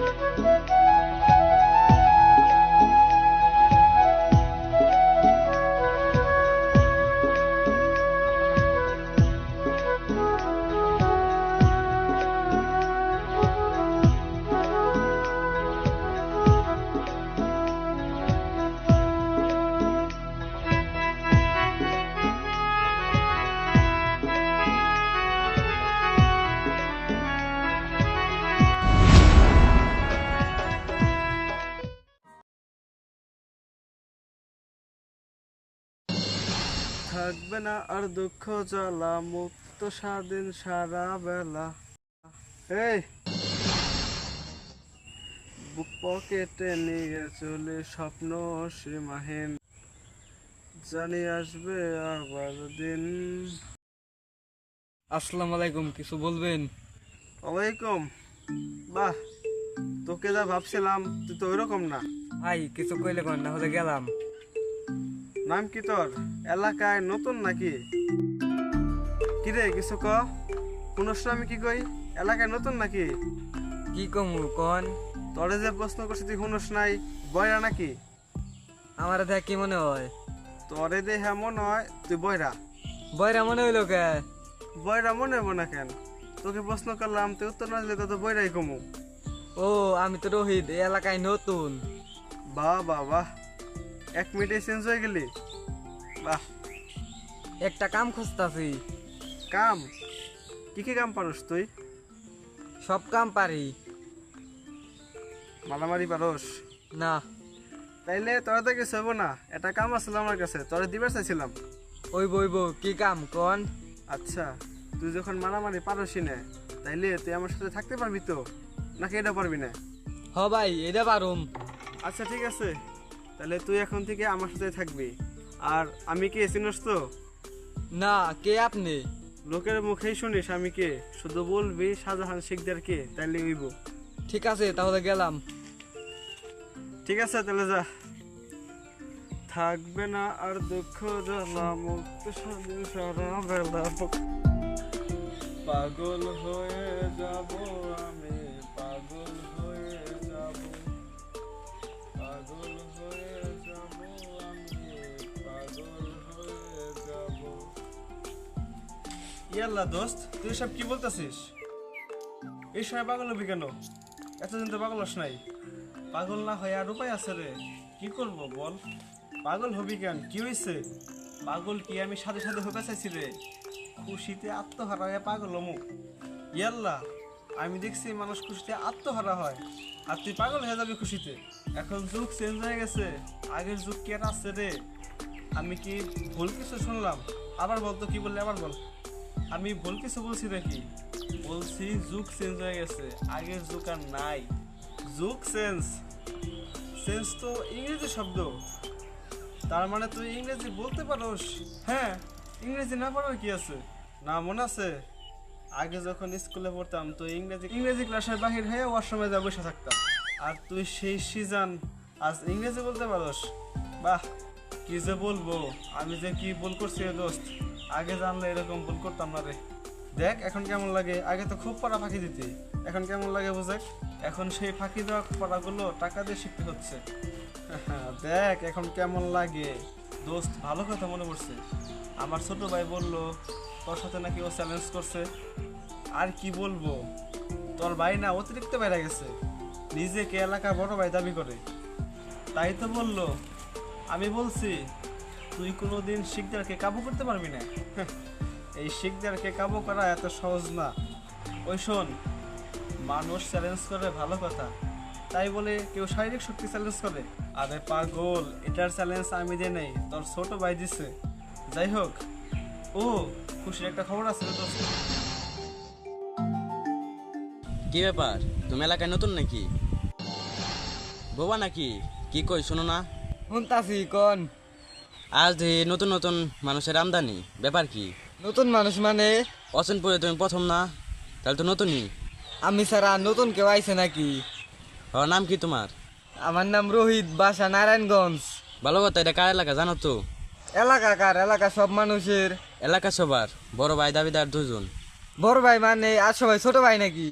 Música থাকবে না আর দুঃখ জ্বালা মুক্ত স্বাধীন সারা বেলা। এই! বুক পকেটে নিয়ে চলে স্বপ্ন সীমাহীন। জানি আসবে আবার দিন। আসসালামু আলাইকুম কিছু বলবেন? ওয়ালাইকুম। বাহ তোকে যা ভাবছিলাম তুই তো ওইরকম না। ভাই কিছু কইলে কোন না হলে গেলাম। নাম কি তোর? এলাকায় নতুন নাকি? কিরে কিছু ক? না আমি কি কই? এলাকায় নতুন নাকি? কি কমু কন? তোরে যে প্রশ্ন করছি তুই শুনস নাই বয়রা নাকি? আমার দেখ কি মনে হয়। তোরে দেখে মনে হয় তুই বয়রা বয়রা মনে হইল কে? বয়রা মনে হব না কেন? তোকে প্রশ্ন করলাম তুই উত্তর না দিলে তো তো বয়রাই কমু। ও আমি তো রোহিত এলাকায় নতুন। বাহ বাহ বাহ। এক মিনিটে চেঞ্জ হয়ে গেলি? বাহ। একটা কাম খুঁজতাছি। কাম? কি কি কাম পারস তুই? সব কাম পারি। মারামারি পারস? না। তাইলে তোরা তো কিছু হব না। এটা কাম আসছিল আমার কাছে তোরা দিবার চাইছিলাম। ওই বইব কি কাম কোন? আচ্ছা তুই যখন মারামারি পারসি না তাইলে তুই আমার সাথে থাকতে পারবি তো? নাকি এটা পারবি না? হ ভাই এটা পারুম। আচ্ছা ঠিক আছে। তাহলে তুই এখন থেকে আমার সাথে থাকবি। আর আমি কে চিনস তো? না কে আপনি? লোকের মুখেই শুনিস আমি কে। শুধু বলবি শাহজাহান শিকদার কে তাইলে হইব। ঠিক আছে তাহলে গেলাম। ঠিক আছে তাহলে যা। থাকবে না আর দুঃখ জ্বালা মুক্ত সারা বেলা। পাগল হয়ে যাব। ইয়াল্লা দোস্ত, তুই সব কি বলতেছিস? এই সময় পাগল হবি কেন? এতদিন তো পাগল হস নাই। পাগল না হয়ে আর উপায় আছে রে। কি করব বল? পাগল হবি কেন? কি হয়েছে পাগল কি আমি সাথে সাথে হতে চাইছি রে? খুশিতে আত্মহারা হয়ে পাগল অমুক ইয়াল্লা, আমি দেখছি মানুষ খুশিতে আত্মহারা হয়। আর তুই পাগল হয়ে যাবি খুশিতে। এখন যুগ চেঞ্জ হয়ে গেছে। আগের যুগ কি আছে রে? আমি কি ভুল কিছু শুনলাম? আবার বল তো কি বললে আবার বল। আমি ভুল কিছু বলছি নাকি? বলছি যুগ চেঞ্জ হয়ে গেছে আগের যুগ আর নাই। যুগ চেঞ্জ চেঞ্জ তো ইংরেজি শব্দ। তার মানে তুই ইংরেজি বলতে পারোস। হ্যাঁ ইংরেজি না পারার কি আছে? না, মনে আছে? আগে যখন স্কুলে পড়তাম, তো ইংরেজি ইংরেজি ক্লাসের বাহির হয়ে ওয়াশরুমে যা বসে থাকতাম। আর তুই সেই সিজান, আজ ইংরেজি বলতে পারোস? বাহ, কি যে বলব, আমি যে কি ভুল করছি দোস্ত। আগে জানলে এরকম ভুল করতাম না রে। দেখ, এখন কেমন লাগে? আগে তো খুব পড়া ফাঁকি দিতে। এখন কেমন লাগে বুঝে? এখন সেই ফাঁকি দেওয়া পড়াগুলো টাকা দিয়ে শিখতে হচ্ছে। দেখ, এখন কেমন লাগে? দোস্ত, ভালো কথা মনে পড়ছে। আমার ছোট ভাই বলল, তোর সাথে নাকি ও চ্যালেঞ্জ করছে। আর কি বলব? তোর ভাই না অতিরিক্ত বাইরে গেছে। নিজেকে এলাকা বড় ভাই দাবি করে। তাই তো বলল। আমি বলছি তুই কোনোদিন শিকদারকে কাবু করতে পারবি না? এই শিকদারকে কাবু করা এত সহজ না। ওই শোন মানুষ চ্যালেঞ্জ করে ভালো কথা তাই বলে কেউ শারীরিক শক্তি চ্যালেঞ্জ করে। আরে পাগল এটার চ্যালেঞ্জ আমি দিয়ে নেই তোর ছোট ভাই দিছে। যাই হোক ও খুশির একটা খবর আছে রে দোস্ত। কি ব্যাপার? তুমি এলাকায় নতুন নাকি? বোবা নাকি? কি কই শোনো না। শুনতাছি কোন? আজ নতুন নতুন মানুষের আমদানি ব্যাপার কি? নতুন মানুষ মানে? অচেনপুরে তুমি প্রথম না? তাহলে তো নতুনই। আমি ছাড়া নতুন কেউ আইছে নাকি? ও নাম কি তোমার? আমার নাম রোহিত বাসা নারায়ণগঞ্জ। ভালো কথা এটা কার এলাকা জানো তো? এলাকা কার? এলাকা সব মানুষের। এলাকা সবার বড় ভাই দাবিদার দুজন। বড় ভাই মানে আর সবাই ছোট ভাই নাকি?